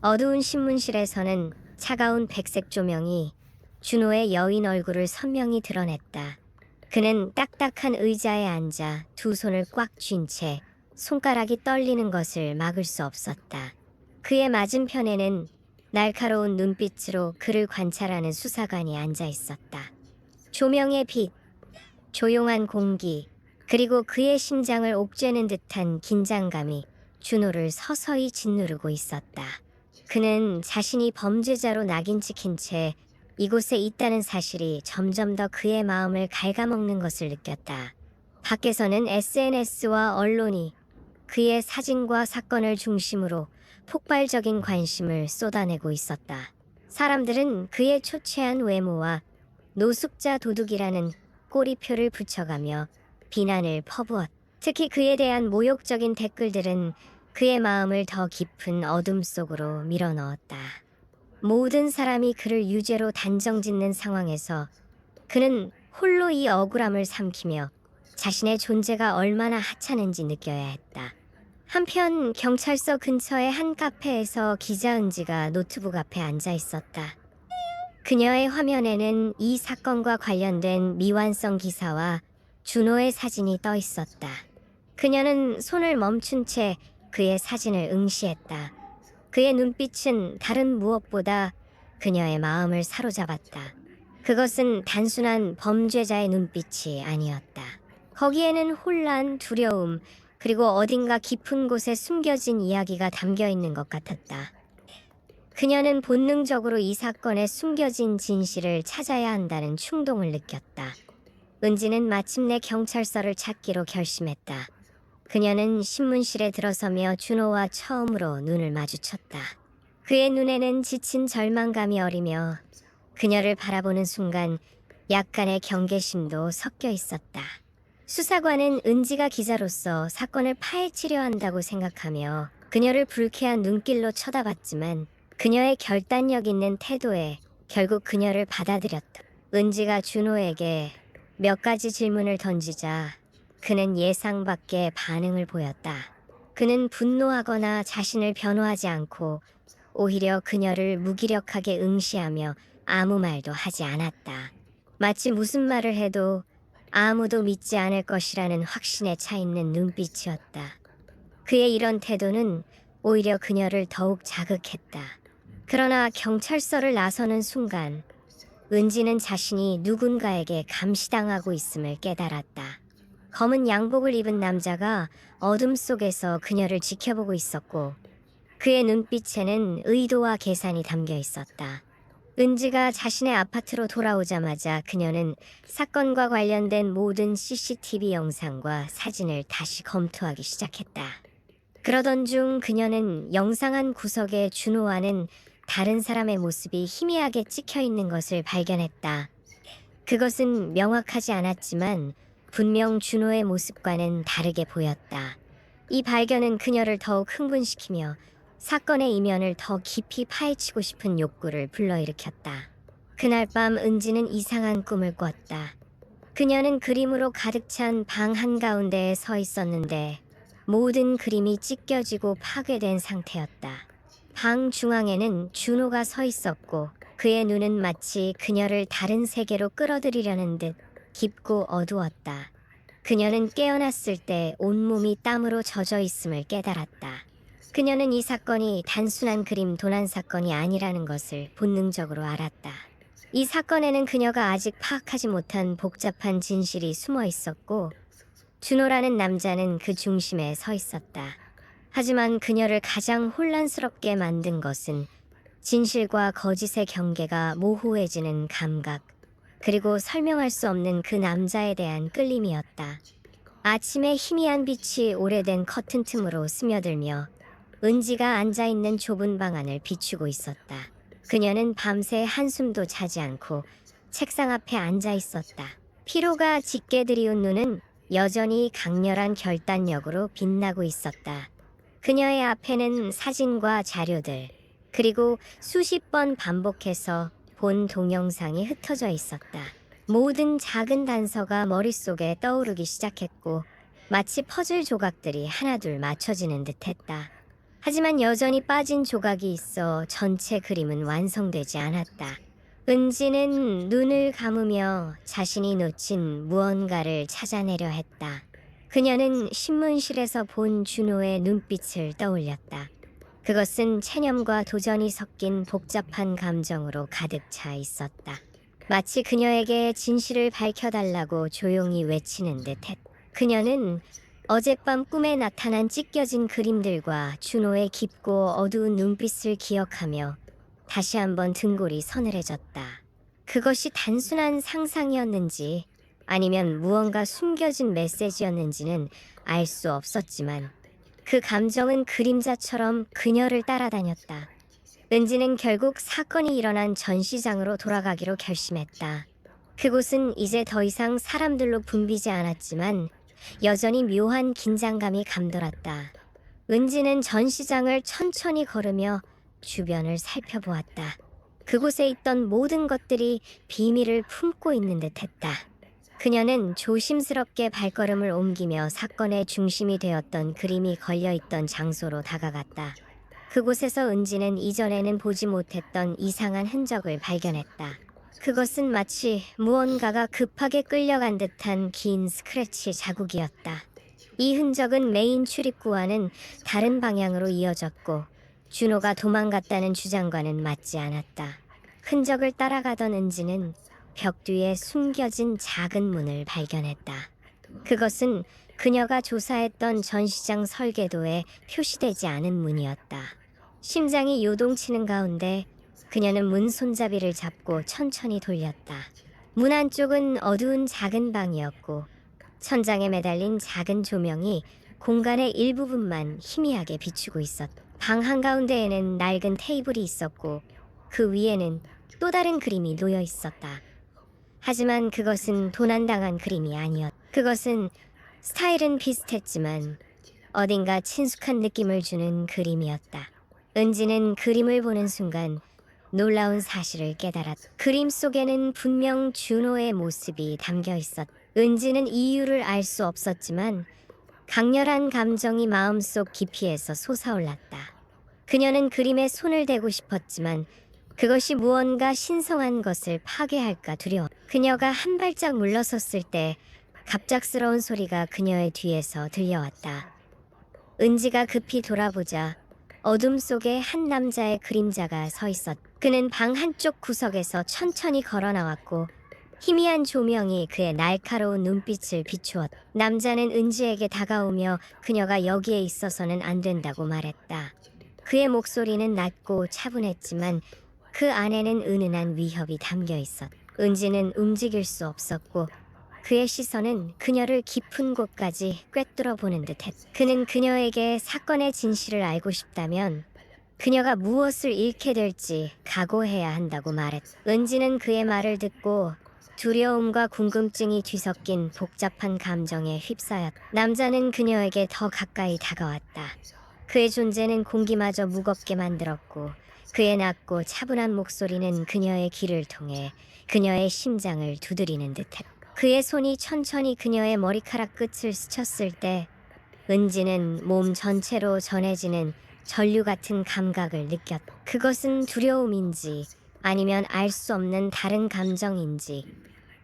어두운 신문실에서는 차가운 백색 조명이 준호의 여인 얼굴을 선명히 드러냈다. 그는 딱딱한 의자에 앉아 두 손을 꽉 쥔 채 손가락이 떨리는 것을 막을 수 없었다. 그의 맞은편에는 날카로운 눈빛으로 그를 관찰하는 수사관이 앉아 있었다. 조명의 빛, 조용한 공기, 그리고 그의 심장을 옥죄는 듯한 긴장감이 준호를 서서히 짓누르고 있었다. 그는 자신이 범죄자로 낙인 찍힌 채 이곳에 있다는 사실이 점점 더 그의 마음을 갉아먹는 것을 느꼈다. 밖에서는 SNS와 언론이 그의 사진과 사건을 중심으로 폭발적인 관심을 쏟아내고 있었다. 사람들은 그의 초췌한 외모와 노숙자 도둑이라는 꼬리표를 붙여가며 비난을 퍼부었다. 특히 그에 대한 모욕적인 댓글들은 그의 마음을 더 깊은 어둠 속으로 밀어넣었다. 모든 사람이 그를 유죄로 단정짓는 상황에서 그는 홀로 이 억울함을 삼키며 자신의 존재가 얼마나 하찮은지 느껴야 했다. 한편 경찰서 근처의 한 카페에서 기자 은지가 노트북 앞에 앉아 있었다. 그녀의 화면에는 이 사건과 관련된 미완성 기사와 준호의 사진이 떠 있었다. 그녀는 손을 멈춘 채 그의 사진을 응시했다. 그의 눈빛은 다른 무엇보다 그녀의 마음을 사로잡았다. 그것은 단순한 범죄자의 눈빛이 아니었다. 거기에는 혼란, 두려움, 그리고 어딘가 깊은 곳에 숨겨진 이야기가 담겨 있는 것 같았다. 그녀는 본능적으로 이 사건의 숨겨진 진실을 찾아야 한다는 충동을 느꼈다. 은지는 마침내 경찰서를 찾기로 결심했다. 그녀는 신문실에 들어서며 준호와 처음으로 눈을 마주쳤다. 그의 눈에는 지친 절망감이 어리며 그녀를 바라보는 순간 약간의 경계심도 섞여 있었다. 수사관은 은지가 기자로서 사건을 파헤치려 한다고 생각하며 그녀를 불쾌한 눈길로 쳐다봤지만 그녀의 결단력 있는 태도에 결국 그녀를 받아들였다. 은지가 준호에게 몇 가지 질문을 던지자 그는 예상 밖의 반응을 보였다. 그는 분노하거나 자신을 변호하지 않고 오히려 그녀를 무기력하게 응시하며 아무 말도 하지 않았다. 마치 무슨 말을 해도 아무도 믿지 않을 것이라는 확신에 차 있는 눈빛이었다. 그의 이런 태도는 오히려 그녀를 더욱 자극했다. 그러나 경찰서를 나서는 순간 은지는 자신이 누군가에게 감시당하고 있음을 깨달았다. 검은 양복을 입은 남자가 어둠 속에서 그녀를 지켜보고 있었고 그의 눈빛에는 의도와 계산이 담겨 있었다. 은지가 자신의 아파트로 돌아오자마자 그녀는 사건과 관련된 모든 CCTV 영상과 사진을 다시 검토하기 시작했다. 그러던 중 그녀는 영상 한 구석에 준호와는 다른 사람의 모습이 희미하게 찍혀 있는 것을 발견했다. 그것은 명확하지 않았지만 분명 준호의 모습과는 다르게 보였다. 이 발견은 그녀를 더욱 흥분시키며 사건의 이면을 더 깊이 파헤치고 싶은 욕구를 불러일으켰다. 그날 밤 은지는 이상한 꿈을 꿨다. 그녀는 그림으로 가득 찬 방 한가운데에 서 있었는데 모든 그림이 찢겨지고 파괴된 상태였다. 방 중앙에는 준호가 서 있었고 그의 눈은 마치 그녀를 다른 세계로 끌어들이려는 듯 깊고 어두웠다. 그녀는 깨어났을 때 온몸이 땀으로 젖어 있음을 깨달았다. 그녀는 이 사건이 단순한 그림 도난 사건이 아니라는 것을 본능적으로 알았다. 이 사건에는 그녀가 아직 파악하지 못한 복잡한 진실이 숨어 있었고, 준호라는 남자는 그 중심에 서 있었다. 하지만 그녀를 가장 혼란스럽게 만든 것은 진실과 거짓의 경계가 모호해지는 감각, 그리고 설명할 수 없는 그 남자에 대한 끌림이었다. 아침에 희미한 빛이 오래된 커튼 틈으로 스며들며 은지가 앉아있는 좁은 방 안을 비추고 있었다. 그녀는 밤새 한숨도 자지 않고 책상 앞에 앉아 있었다. 피로가 짙게 들이운 눈은 여전히 강렬한 결단력으로 빛나고 있었다. 그녀의 앞에는 사진과 자료들, 그리고 수십 번 반복해서 본 동영상이 흩어져 있었다. 모든 작은 단서가 머릿속에 떠오르기 시작했고, 마치 퍼즐 조각들이 하나둘 맞춰지는 듯 했다. 하지만 여전히 빠진 조각이 있어 전체 그림은 완성되지 않았다. 은지는 눈을 감으며 자신이 놓친 무언가를 찾아내려 했다. 그녀는 신문실에서 본 준호의 눈빛을 떠올렸다. 그것은 체념과 도전이 섞인 복잡한 감정으로 가득 차 있었다. 마치 그녀에게 진실을 밝혀달라고 조용히 외치는 듯했. 그녀는 어젯밤 꿈에 나타난 찢겨진 그림들과 준호의 깊고 어두운 눈빛을 기억하며 다시 한번 등골이 서늘해졌다. 그것이 단순한 상상이었는지 아니면 무언가 숨겨진 메시지였는지는 알 수 없었지만 그 감정은 그림자처럼 그녀를 따라다녔다. 은지는 결국 사건이 일어난 전시장으로 돌아가기로 결심했다. 그곳은 이제 더 이상 사람들로 붐비지 않았지만 여전히 묘한 긴장감이 감돌았다. 은지는 전시장을 천천히 걸으며 주변을 살펴보았다. 그곳에 있던 모든 것들이 비밀을 품고 있는 듯 했다. 그녀는 조심스럽게 발걸음을 옮기며 사건의 중심이 되었던 그림이 걸려 있던 장소로 다가갔다. 그곳에서 은지는 이전에는 보지 못했던 이상한 흔적을 발견했다. 그것은 마치 무언가가 급하게 끌려간 듯한 긴 스크래치 자국이었다. 이 흔적은 메인 출입구와는 다른 방향으로 이어졌고 준호가 도망갔다는 주장과는 맞지 않았다. 흔적을 따라가던 은지는 벽 뒤에 숨겨진 작은 문을 발견했다. 그것은 그녀가 조사했던 전시장 설계도에 표시되지 않은 문이었다. 심장이 요동치는 가운데 그녀는 문 손잡이를 잡고 천천히 돌렸다. 문 안쪽은 어두운 작은 방이었고 천장에 매달린 작은 조명이 공간의 일부분만 희미하게 비추고 있었다. 방 한가운데에는 낡은 테이블이 있었고 그 위에는 또 다른 그림이 놓여 있었다. 하지만 그것은 도난당한 그림이 아니었. 그것은 스타일은 비슷했지만 어딘가 친숙한 느낌을 주는 그림이었다. 은지는 그림을 보는 순간 놀라운 사실을 깨달았. 그림 속에는 분명 준호의 모습이 담겨 있었. 은지는 이유를 알 수 없었지만 강렬한 감정이 마음속 깊이에서 솟아올랐다. 그녀는 그림에 손을 대고 싶었지만 그것이 무언가 신성한 것을 파괴할까 두려워. 그녀가 한 발짝 물러섰을 때 갑작스러운 소리가 그녀의 뒤에서 들려왔다. 은지가 급히 돌아보자 어둠 속에 한 남자의 그림자가 서 있었. 그는 방 한쪽 구석에서 천천히 걸어 나왔고 희미한 조명이 그의 날카로운 눈빛을 비추었. 남자는 은지에게 다가오며 그녀가 여기에 있어서는 안 된다고 말했다. 그의 목소리는 낮고 차분했지만 그 안에는 은은한 위협이 담겨 있었. 은지는 움직일 수 없었고 그의 시선은 그녀를 깊은 곳까지 꿰뚫어 보는 듯했. 그는 그녀에게 사건의 진실을 알고 싶다면 그녀가 무엇을 잃게 될지 각오해야 한다고 말했. 은지는 그의 말을 듣고 두려움과 궁금증이 뒤섞인 복잡한 감정에 휩싸였. 남자는 그녀에게 더 가까이 다가왔다. 그의 존재는 공기마저 무겁게 만들었고 그의 낮고 차분한 목소리는 그녀의 귀를 통해 그녀의 심장을 두드리는 듯했. 그의 손이 천천히 그녀의 머리카락 끝을 스쳤을 때 은지는 몸 전체로 전해지는 전류 같은 감각을 느꼈. 그것은 두려움인지 아니면 알 수 없는 다른 감정인지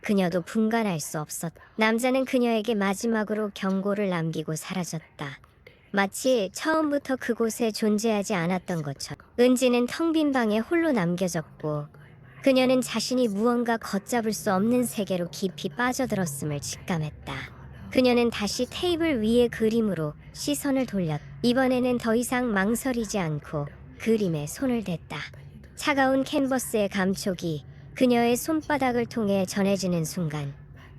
그녀도 분간할 수 없었. 남자는 그녀에게 마지막으로 경고를 남기고 사라졌다. 마치 처음부터 그곳에 존재하지 않았던 것처럼 은지는 텅 빈 방에 홀로 남겨졌고 그녀는 자신이 무언가 걷잡을 수 없는 세계로 깊이 빠져들었음을 직감했다. 그녀는 다시 테이블 위의 그림으로 시선을 돌렸. 이번에는 더 이상 망설이지 않고 그림에 손을 댔다. 차가운 캔버스의 감촉이 그녀의 손바닥을 통해 전해지는 순간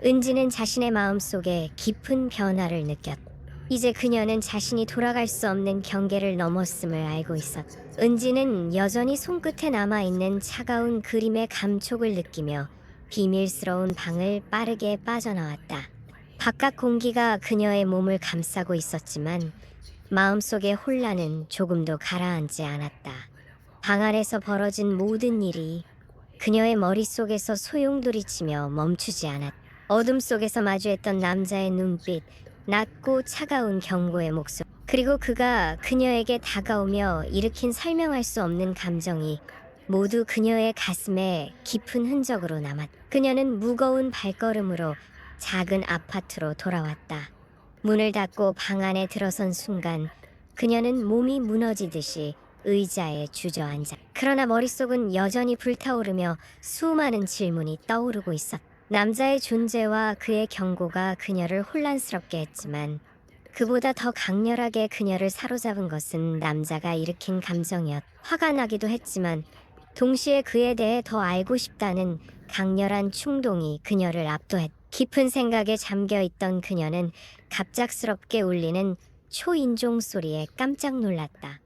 은지는 자신의 마음속에 깊은 변화를 느꼈다. 이제 그녀는 자신이 돌아갈 수 없는 경계를 넘었음을 알고 있었. 은지는 여전히 손끝에 남아있는 차가운 그림의 감촉을 느끼며 비밀스러운 방을 빠르게 빠져나왔다. 바깥 공기가 그녀의 몸을 감싸고 있었지만 마음속의 혼란은 조금도 가라앉지 않았다. 방 안에서 벌어진 모든 일이 그녀의 머릿속에서 소용돌이치며 멈추지 않았다. 어둠 속에서 마주했던 남자의 눈빛, 낮고 차가운 경고의 목소리. 그리고 그가 그녀에게 다가오며 일으킨 설명할 수 없는 감정이 모두 그녀의 가슴에 깊은 흔적으로 남았. 그녀는 무거운 발걸음으로 작은 아파트로 돌아왔다. 문을 닫고 방 안에 들어선 순간 그녀는 몸이 무너지듯이 의자에 주저앉아. 그러나 머릿속은 여전히 불타오르며 수많은 질문이 떠오르고 있었다. 남자의 존재와 그의 경고가 그녀를 혼란스럽게 했지만 그보다 더 강렬하게 그녀를 사로잡은 것은 남자가 일으킨 감정이었. 화가 나기도 했지만 동시에 그에 대해 더 알고 싶다는 강렬한 충동이 그녀를 압도했. 깊은 생각에 잠겨 있던 그녀는 갑작스럽게 울리는 초인종 소리에 깜짝 놀랐다.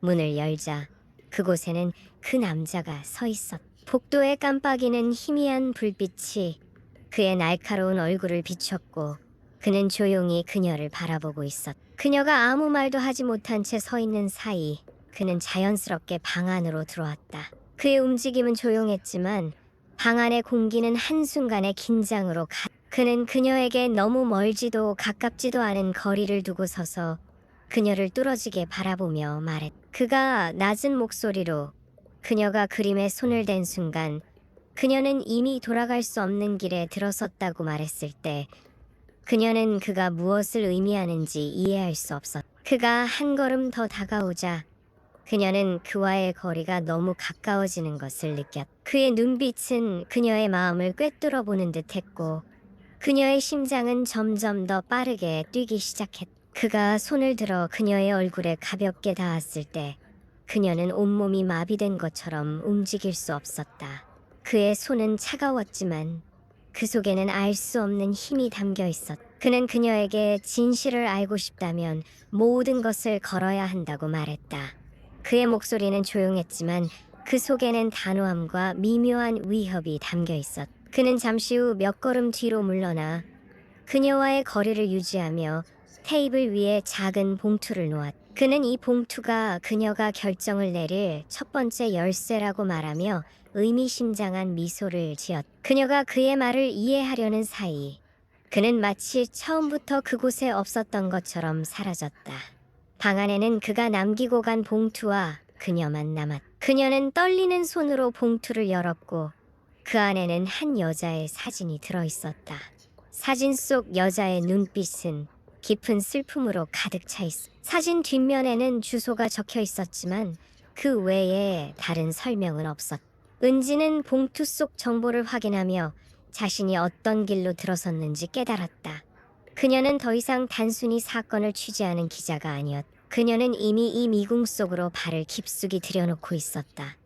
문을 열자 그곳에는 그 남자가 서 있었. 복도에 깜빡이는 희미한 불빛이 그의 날카로운 얼굴을 비췄고 그는 조용히 그녀를 바라보고 있었. 그녀가 아무 말도 하지 못한 채 서 있는 사이 그는 자연스럽게 방 안으로 들어왔다. 그의 움직임은 조용했지만 방 안의 공기는 한순간에 긴장으로 가. 그는 그녀에게 너무 멀지도 가깝지도 않은 거리를 두고 서서 그녀를 뚫어지게 바라보며 말했. 그가 낮은 목소리로 그녀가 그림에 손을 댄 순간 그녀는 이미 돌아갈 수 없는 길에 들어섰다고 말했을 때 그녀는 그가 무엇을 의미하는지 이해할 수 없었. 그가 한 걸음 더 다가오자 그녀는 그와의 거리가 너무 가까워지는 것을 느꼈. 그의 눈빛은 그녀의 마음을 꿰뚫어 보는 듯했고 그녀의 심장은 점점 더 빠르게 뛰기 시작했. 그가 손을 들어 그녀의 얼굴에 가볍게 닿았을 때 그녀는 온몸이 마비된 것처럼 움직일 수 없었다. 그의 손은 차가웠지만 그 속에는 알 수 없는 힘이 담겨 있었. 그는 그녀에게 진실을 알고 싶다면 모든 것을 걸어야 한다고 말했다. 그의 목소리는 조용했지만 그 속에는 단호함과 미묘한 위협이 담겨 있었. 그는 잠시 후 몇 걸음 뒤로 물러나 그녀와의 거리를 유지하며 테이블 위에 작은 봉투를 놓았. 그는 이 봉투가 그녀가 결정을 내릴 첫 번째 열쇠라고 말하며 의미심장한 미소를 지었. 그녀가 그의 말을 이해하려는 사이 그는 마치 처음부터 그곳에 없었던 것처럼 사라졌다. 방 안에는 그가 남기고 간 봉투와 그녀만 남았. 그녀는 떨리는 손으로 봉투를 열었고 그 안에는 한 여자의 사진이 들어 있었다. 사진 속 여자의 눈빛은 깊은 슬픔으로 가득 차 있어. 사진 뒷면에는 주소가 적혀 있었지만 그 외에 다른 설명은 없었. 은지는 봉투 속 정보를 확인하며 자신이 어떤 길로 들어섰는지 깨달았다. 그녀는 더 이상 단순히 사건을 취재하는 기자가 아니었. 그녀는 이미 이 미궁 속으로 발을 깊숙이 들여놓고 있었다.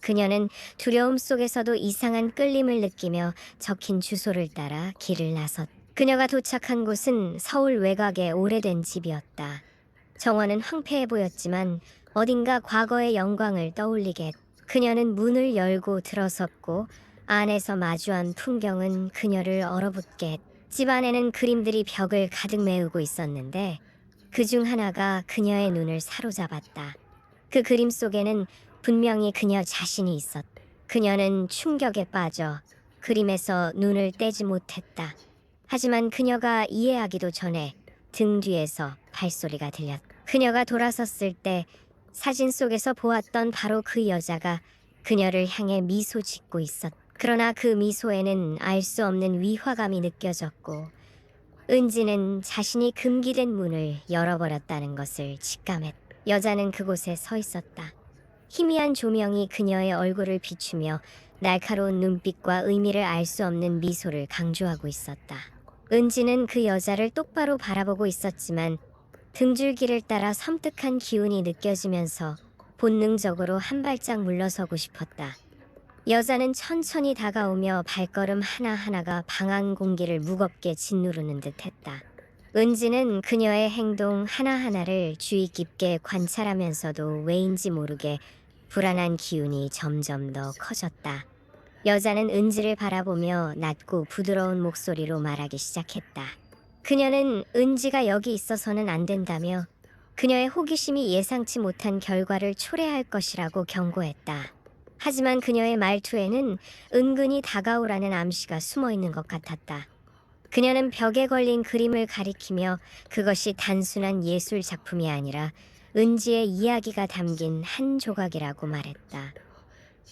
그녀는 두려움 속에서도 이상한 끌림을 느끼며 적힌 주소를 따라 길을 나섰. 그녀가 도착한 곳은 서울 외곽의 오래된 집이었다. 정원은 황폐해 보였지만 어딘가 과거의 영광을 떠올리게 했. 그녀는 문을 열고 들어섰고 안에서 마주한 풍경은 그녀를 얼어붙게 했. 집 안에는 그림들이 벽을 가득 메우고 있었는데 그 중 하나가 그녀의 눈을 사로잡았다. 그 그림 속에는 분명히 그녀 자신이 있었. 그녀는 충격에 빠져 그림에서 눈을 떼지 못했다. 하지만 그녀가 이해하기도 전에 등 뒤에서 발소리가 들렸. 그녀가 돌아섰을 때 사진 속에서 보았던 바로 그 여자가 그녀를 향해 미소 짓고 있었. 그러나 그 미소에는 알 수 없는 위화감이 느껴졌고 은지는 자신이 금기된 문을 열어버렸다는 것을 직감했. 여자는 그곳에 서 있었다. 희미한 조명이 그녀의 얼굴을 비추며 날카로운 눈빛과 의미를 알 수 없는 미소를 강조하고 있었다. 은지는 그 여자를 똑바로 바라보고 있었지만 등줄기를 따라 섬뜩한 기운이 느껴지면서 본능적으로 한 발짝 물러서고 싶었다. 여자는 천천히 다가오며 발걸음 하나하나가 방안 공기를 무겁게 짓누르는 듯 했다. 은지는 그녀의 행동 하나하나를 주의 깊게 관찰하면서도 왜인지 모르게 불안한 기운이 점점 더 커졌다. 여자는 은지를 바라보며 낮고 부드러운 목소리로 말하기 시작했다. 그녀는 은지가 여기 있어서는 안 된다며 그녀의 호기심이 예상치 못한 결과를 초래할 것이라고 경고했다. 하지만 그녀의 말투에는 은근히 다가오라는 암시가 숨어 있는 것 같았다. 그녀는 벽에 걸린 그림을 가리키며 그것이 단순한 예술 작품이 아니라 은지의 이야기가 담긴 한 조각이라고 말했다.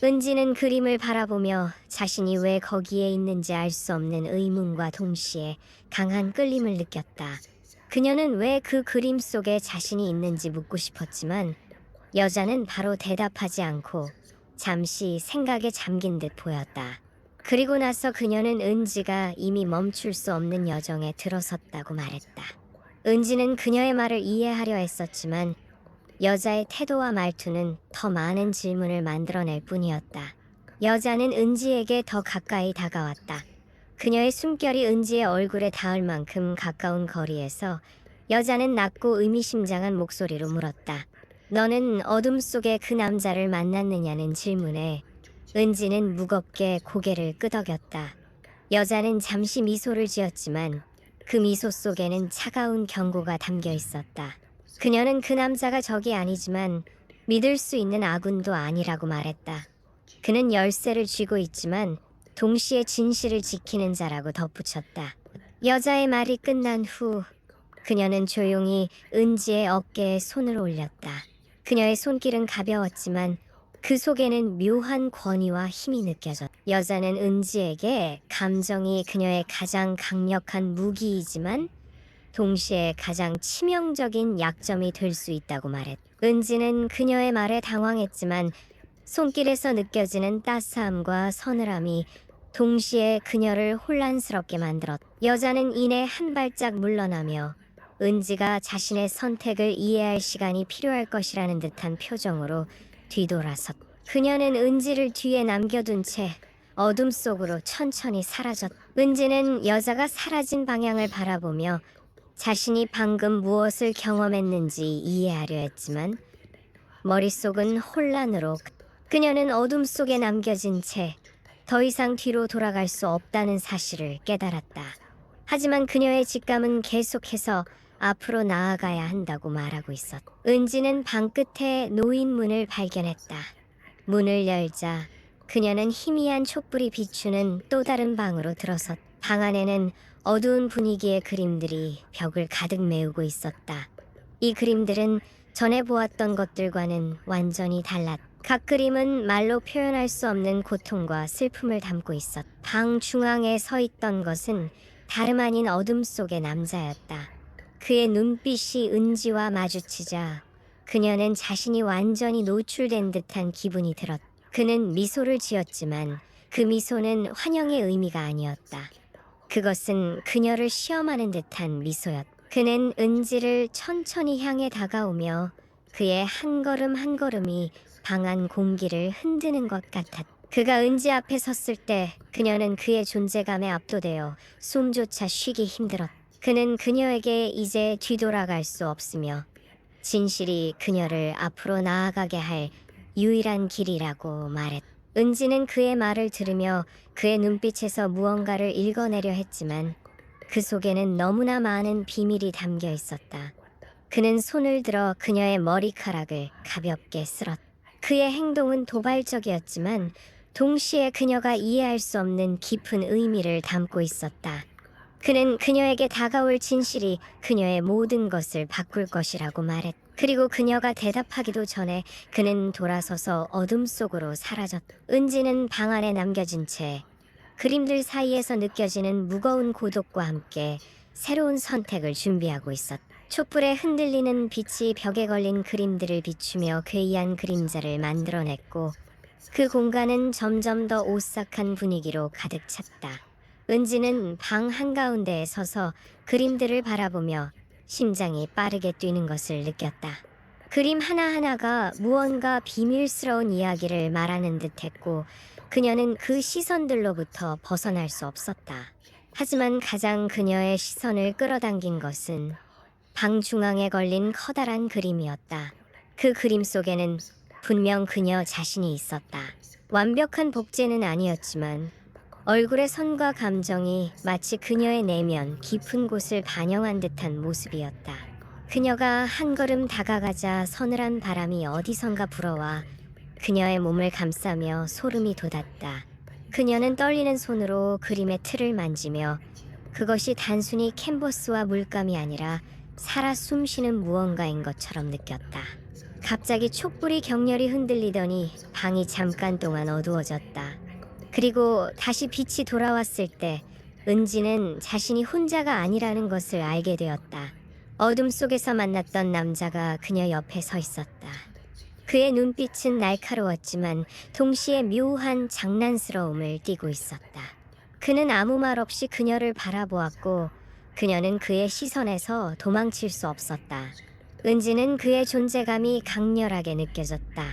은지는 그림을 바라보며 자신이 왜 거기에 있는지 알 수 없는 의문과 동시에 강한 끌림을 느꼈다. 그녀는 왜 그 그림 속에 자신이 있는지 묻고 싶었지만 여자는 바로 대답하지 않고 잠시 생각에 잠긴 듯 보였다. 그리고 나서 그녀는 은지가 이미 멈출 수 없는 여정에 들어섰다고 말했다. 은지는 그녀의 말을 이해하려 했었지만 여자의 태도와 말투는 더 많은 질문을 만들어낼 뿐이었다. 여자는 은지에게 더 가까이 다가왔다. 그녀의 숨결이 은지의 얼굴에 닿을 만큼 가까운 거리에서 여자는 낮고 의미심장한 목소리로 물었다. 너는 어둠 속에 그 남자를 만났느냐는 질문에 은지는 무겁게 고개를 끄덕였다. 여자는 잠시 미소를 지었지만 그 미소 속에는 차가운 경고가 담겨 있었다. 그녀는 그 남자가 적이 아니지만 믿을 수 있는 아군도 아니라고 말했다. 그는 열쇠를 쥐고 있지만 동시에 진실을 지키는 자라고 덧붙였다. 여자의 말이 끝난 후 그녀는 조용히 은지의 어깨에 손을 올렸다. 그녀의 손길은 가벼웠지만 그 속에는 묘한 권위와 힘이 느껴졌다. 여자는 은지에게 감정이 그녀의 가장 강력한 무기이지만 동시에 가장 치명적인 약점이 될 수 있다고 말했다. 은지는 그녀의 말에 당황했지만 손길에서 느껴지는 따스함과 서늘함이 동시에 그녀를 혼란스럽게 만들었다. 여자는 이내 한 발짝 물러나며 은지가 자신의 선택을 이해할 시간이 필요할 것이라는 듯한 표정으로 뒤돌아섰다. 그녀는 은지를 뒤에 남겨둔 채 어둠 속으로 천천히 사라졌다. 은지는 여자가 사라진 방향을 바라보며 자신이 방금 무엇을 경험했는지 이해하려 했지만 머릿속은 혼란으로 그녀는 어둠 속에 남겨진 채 더 이상 뒤로 돌아갈 수 없다는 사실을 깨달았다. 하지만 그녀의 직감은 계속해서 앞으로 나아가야 한다고 말하고 있었다. 은지는 방 끝에 놓인 문을 발견했다. 문을 열자 그녀는 희미한 촛불이 비추는 또 다른 방으로 들어섰다. 방 안에는 어두운 분위기의 그림들이 벽을 가득 메우고 있었다. 이 그림들은 전에 보았던 것들과는 완전히 달랐다. 각 그림은 말로 표현할 수 없는 고통과 슬픔을 담고 있었다. 방 중앙에 서 있던 것은 다름 아닌 어둠 속의 남자였다. 그의 눈빛이 은지와 마주치자 그녀는 자신이 완전히 노출된 듯한 기분이 들었다. 그는 미소를 지었지만 그 미소는 환영의 의미가 아니었다. 그것은 그녀를 시험하는 듯한 미소였다. 그는 은지를 천천히 향해 다가오며 그의 한 걸음 한 걸음이 방안 공기를 흔드는 것 같았다. 그가 은지 앞에 섰을 때 그녀는 그의 존재감에 압도되어 숨조차 쉬기 힘들었다. 그는 그녀에게 이제 뒤돌아갈 수 없으며 진실이 그녀를 앞으로 나아가게 할 유일한 길이라고 말했다. 은지는 그의 말을 들으며 그의 눈빛에서 무언가를 읽어내려 했지만 그 속에는 너무나 많은 비밀이 담겨 있었다. 그는 손을 들어 그녀의 머리카락을 가볍게 쓸었다. 그의 행동은 도발적이었지만 동시에 그녀가 이해할 수 없는 깊은 의미를 담고 있었다. 그는 그녀에게 다가올 진실이 그녀의 모든 것을 바꿀 것이라고 말했다. 그리고 그녀가 대답하기도 전에 그는 돌아서서 어둠 속으로 사라졌다. 은지는 방 안에 남겨진 채 그림들 사이에서 느껴지는 무거운 고독과 함께 새로운 선택을 준비하고 있었다. 촛불에 흔들리는 빛이 벽에 걸린 그림들을 비추며 괴이한 그림자를 만들어냈고 그 공간은 점점 더 오싹한 분위기로 가득 찼다. 은지는 방 한가운데에 서서 그림들을 바라보며 심장이 빠르게 뛰는 것을 느꼈다. 그림 하나하나가 무언가 비밀스러운 이야기를 말하는 듯 했고 그녀는 그 시선들로부터 벗어날 수 없었다. 하지만 가장 그녀의 시선을 끌어당긴 것은 방 중앙에 걸린 커다란 그림이었다. 그 그림 속에는 분명 그녀 자신이 있었다. 완벽한 복제는 아니었지만 얼굴의 선과 감정이 마치 그녀의 내면 깊은 곳을 반영한 듯한 모습이었다. 그녀가 한 걸음 다가가자 서늘한 바람이 어디선가 불어와 그녀의 몸을 감싸며 소름이 돋았다. 그녀는 떨리는 손으로 그림의 틀을 만지며 그것이 단순히 캔버스와 물감이 아니라 살아 숨쉬는 무언가인 것처럼 느꼈다. 갑자기 촛불이 격렬히 흔들리더니 방이 잠깐 동안 어두워졌다. 그리고 다시 빛이 돌아왔을 때 은지는 자신이 혼자가 아니라는 것을 알게 되었다. 어둠 속에서 만났던 남자가 그녀 옆에 서 있었다. 그의 눈빛은 날카로웠지만 동시에 묘한 장난스러움을 띠고 있었다. 그는 아무 말 없이 그녀를 바라보았고 그녀는 그의 시선에서 도망칠 수 없었다. 은지는 그의 존재감이 강렬하게 느껴졌다.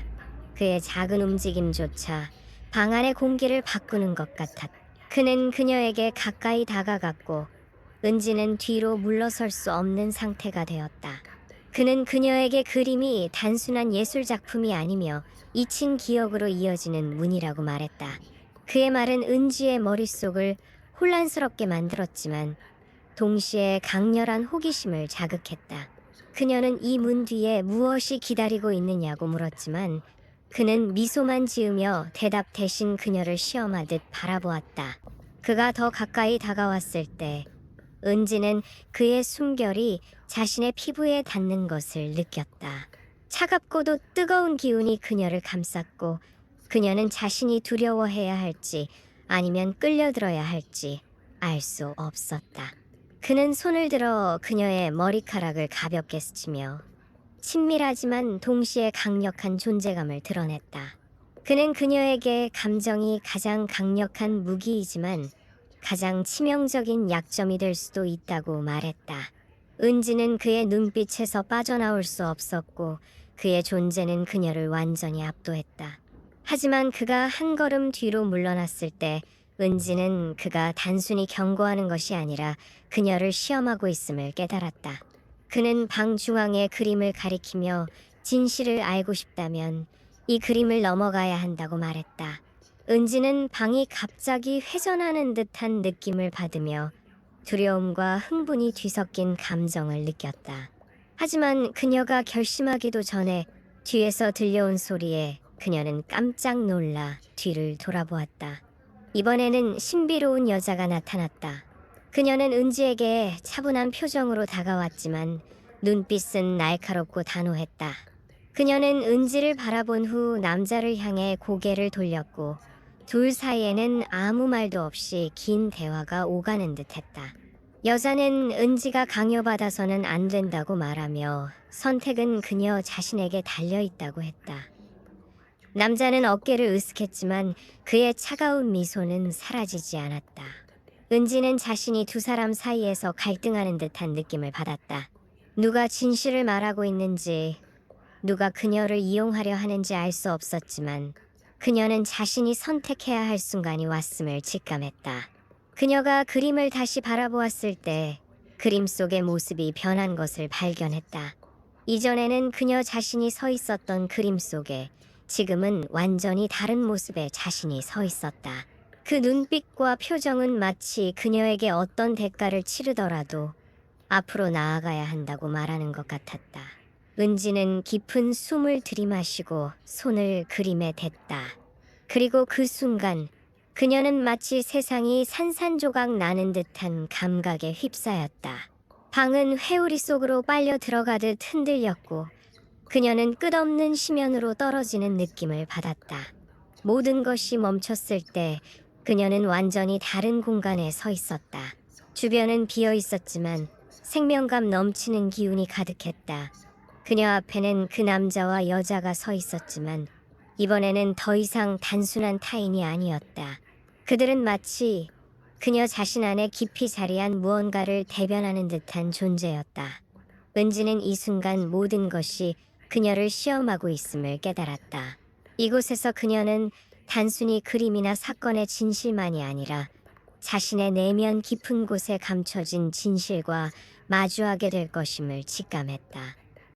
그의 작은 움직임조차 방 안의 공기를 바꾸는 것 같았다. 그는 그녀에게 가까이 다가갔고 은지는 뒤로 물러설 수 없는 상태가 되었다. 그는 그녀에게 그림이 단순한 예술 작품이 아니며 잊힌 기억으로 이어지는 문이라고 말했다. 그의 말은 은지의 머릿속을 혼란스럽게 만들었지만 동시에 강렬한 호기심을 자극했다. 그녀는 이 문 뒤에 무엇이 기다리고 있느냐고 물었지만 그는 미소만 지으며 대답 대신 그녀를 시험하듯 바라보았다. 그가 더 가까이 다가왔을 때 은지는 그의 숨결이 자신의 피부에 닿는 것을 느꼈다. 차갑고도 뜨거운 기운이 그녀를 감쌌고 그녀는 자신이 두려워해야 할지 아니면 끌려들어야 할지 알 수 없었다. 그는 손을 들어 그녀의 머리카락을 가볍게 스치며 친밀하지만 동시에 강력한 존재감을 드러냈다. 그는 그녀에게 감정이 가장 강력한 무기이지만 가장 치명적인 약점이 될 수도 있다고 말했다. 은지는 그의 눈빛에서 빠져나올 수 없었고 그의 존재는 그녀를 완전히 압도했다. 하지만 그가 한 걸음 뒤로 물러났을 때 은지는 그가 단순히 경고하는 것이 아니라 그녀를 시험하고 있음을 깨달았다. 그는 방 중앙의 그림을 가리키며 진실을 알고 싶다면 이 그림을 넘어가야 한다고 말했다. 은지는 방이 갑자기 회전하는 듯한 느낌을 받으며 두려움과 흥분이 뒤섞인 감정을 느꼈다. 하지만 그녀가 결심하기도 전에 뒤에서 들려온 소리에 그녀는 깜짝 놀라 뒤를 돌아보았다. 이번에는 신비로운 여자가 나타났다. 그녀는 은지에게 차분한 표정으로 다가왔지만 눈빛은 날카롭고 단호했다. 그녀는 은지를 바라본 후 남자를 향해 고개를 돌렸고 둘 사이에는 아무 말도 없이 긴 대화가 오가는 듯했다. 여자는 은지가 강요받아서는 안 된다고 말하며 선택은 그녀 자신에게 달려 있다고 했다. 남자는 어깨를 으쓱했지만 그의 차가운 미소는 사라지지 않았다. 은지는 자신이 두 사람 사이에서 갈등하는 듯한 느낌을 받았다. 누가 진실을 말하고 있는지, 누가 그녀를 이용하려 하는지 알 수 없었지만 그녀는 자신이 선택해야 할 순간이 왔음을 직감했다. 그녀가 그림을 다시 바라보았을 때 그림 속의 모습이 변한 것을 발견했다. 이전에는 그녀 자신이 서 있었던 그림 속에 지금은 완전히 다른 모습의 자신이 서 있었다. 그 눈빛과 표정은 마치 그녀에게 어떤 대가를 치르더라도 앞으로 나아가야 한다고 말하는 것 같았다. 은지는 깊은 숨을 들이마시고 손을 그림에 댔다. 그리고 그 순간 그녀는 마치 세상이 산산조각 나는 듯한 감각에 휩싸였다. 방은 회오리 속으로 빨려 들어가듯 흔들렸고 그녀는 끝없는 심연으로 떨어지는 느낌을 받았다. 모든 것이 멈췄을 때 그녀는 완전히 다른 공간에 서 있었다. 주변은 비어 있었지만 생명감 넘치는 기운이 가득했다. 그녀 앞에는 그 남자와 여자가 서 있었지만 이번에는 더 이상 단순한 타인이 아니었다. 그들은 마치 그녀 자신 안에 깊이 자리한 무언가를 대변하는 듯한 존재였다. 은지는 이 순간 모든 것이 그녀를 시험하고 있음을 깨달았다. 이곳에서 그녀는 단순히 그림이나 사건의 진실만이 아니라 자신의 내면 깊은 곳에 감춰진 진실과 마주하게 될 것임을 직감했다.